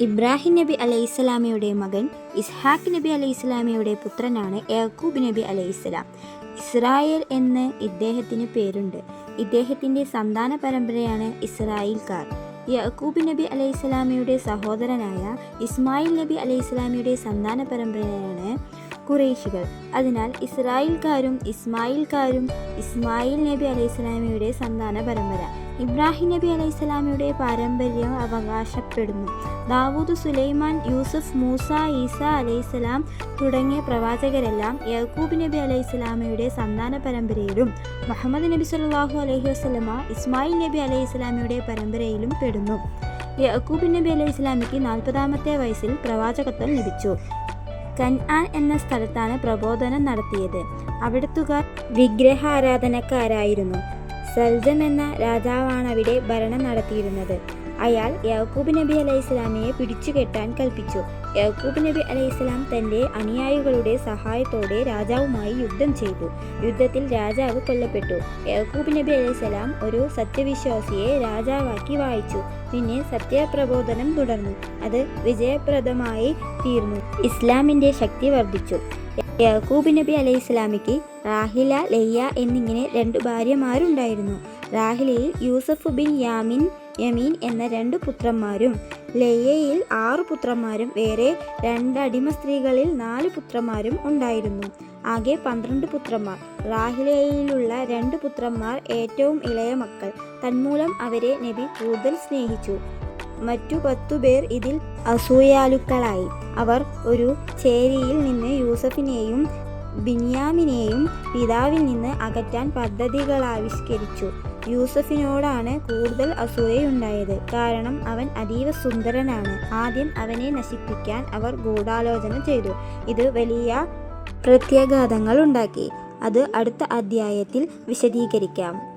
ഇബ്രാഹിം നബി അലൈഹിസ്സലാമയുടെ മകൻ ഇസ്ഹാഖ് നബി അലൈഹിസ്സലാമയുടെ പുത്രനാണ് യാക്കൂബ് നബി അലൈഹിസ്സലാം. ഇസ്രായേൽ എന്ന് ഇദ്ദേഹത്തിന് പേരുണ്ട്. ഇദ്ദേഹത്തിന്റെ സന്താന പരമ്പരയാണ് ഇസ്രായേൽക്കാർ. യാക്കൂബ് നബി അലൈഹിസ്സലാമയുടെ സഹോദരനായ ഇസ്മായിൽ നബി അലൈഹിസ്സലാമയുടെ സന്താന പരമ്പരയാണ് കുറേശികൾ അതിനാൽ ഇസ്രായേൽക്കാരും ഇസ്മായിൽക്കാരും ഇസ്മായിൽ നബി അലൈഹിസ്ലാമിയുടെ സന്താന പരമ്പര. ഇബ്രാഹിം നബി അലൈഹിസ്ലാമിയുടെ പാരമ്പര്യം അവകാശപ്പെടുന്നു. ദാവൂദ് സുലൈമാൻ യൂസഫ് മൂസ ഈസ അലൈഹിസ്ലാം തുടങ്ങിയ പ്രവാചകരെല്ലാം യഹൂബ് നബി അലൈഹിസ്ലാമിയുടെ സന്താന പരമ്പരയിലും മുഹമ്മദ് നബി സല്ലല്ലാഹു അലൈഹി വസല്ലമ ഇസ്മായിൽ നബി അലൈഹിസ്ലാമിയുടെ പരമ്പരയിലും പെടുന്നു. യഹൂബ് നബി അലൈഹി ഇസ്ലാമിക്ക് നാൽപ്പതാമത്തെ വയസ്സിൽ പ്രവാചകത്വം ലഭിച്ചു. കൻആൻ എന്ന സ്ഥലത്താണ് പ്രബോധനം നടത്തിയത്. അവിടത്തുകാർ വിഗ്രഹാരാധനക്കാരായിരുന്നു. സൽജം എന്ന രാജാവാണ് അവിടെ ഭരണം നടത്തിയിരുന്നത്. അയാൾ യാക്കൂബ് നബി അലൈഹി സ്വലാമിയെ പിടിച്ചുകെട്ടാൻ കൽപ്പിച്ചു. യാക്കൂബ് നബി അലൈഹി സ്വലാം തന്റെ അനുയായികളുടെ സഹായത്തോടെ രാജാവുമായി യുദ്ധം ചെയ്തു. യുദ്ധത്തിൽ രാജാവ് കൊല്ലപ്പെട്ടു. യാക്കൂബ് നബി അലൈഹി സ്വലാം ഒരു സത്യവിശ്വാസിയെ രാജാവാക്കി വായിച്ചു. പിന്നെ സത്യപ്രബോധനം തുടർന്നു. അത് വിജയപ്രദമായി തീർന്നു. ഇസ്ലാമിന്റെ ശക്തി വർദ്ധിച്ചു. യാക്കൂബ് നബി അലൈഹി ഇസ്ലാമിക്ക് റാഹില ലയ്യ എന്നിങ്ങനെ രണ്ട് ഭാര്യമാരുണ്ടായിരുന്നു. റാഹിലയിൽ യൂസഫ് ബിൻ യാമിൻ യമീൻ എന്ന രണ്ട് പുത്രന്മാരും ലയ്യയിൽ ആറു പുത്രന്മാരും വേറെ രണ്ടടിമ സ്ത്രീകളിൽ നാല് പുത്രന്മാരും ഉണ്ടായിരുന്നു. ആകെ പന്ത്രണ്ട് പുത്രന്മാർ. റാഹിലയിലുള്ള രണ്ട് പുത്രന്മാർ ഏറ്റവും ഇളയ മക്കൾ. തന്മൂലം അവരെ നബി കൂടുതൽ സ്നേഹിച്ചു. മറ്റു പത്തുപേർ ഇതിൽ അസൂയാലുക്കളായി. അവർ ഒരു ചേരിയിൽ നിന്ന് യൂസഫിനെയും ബിന്യാമിനെയും പിതാവിൽ നിന്ന് അകറ്റാൻ പദ്ധതികൾ ആവിഷ്കരിച്ചു. യൂസഫിനോടാണ് കൂടുതൽ അസൂയയുണ്ടായത്. കാരണം അവൻ അതീവ സുന്ദരനാണ്. ആദ്യം അവനെ നശിപ്പിക്കാൻ അവർ ഗൂഢാലോചന ചെയ്തു. ഇത് വലിയ പ്രത്യാഘാതങ്ങൾ ഉണ്ടാക്കി. അത് അടുത്ത അധ്യായത്തിൽ വിശദീകരിക്കാം.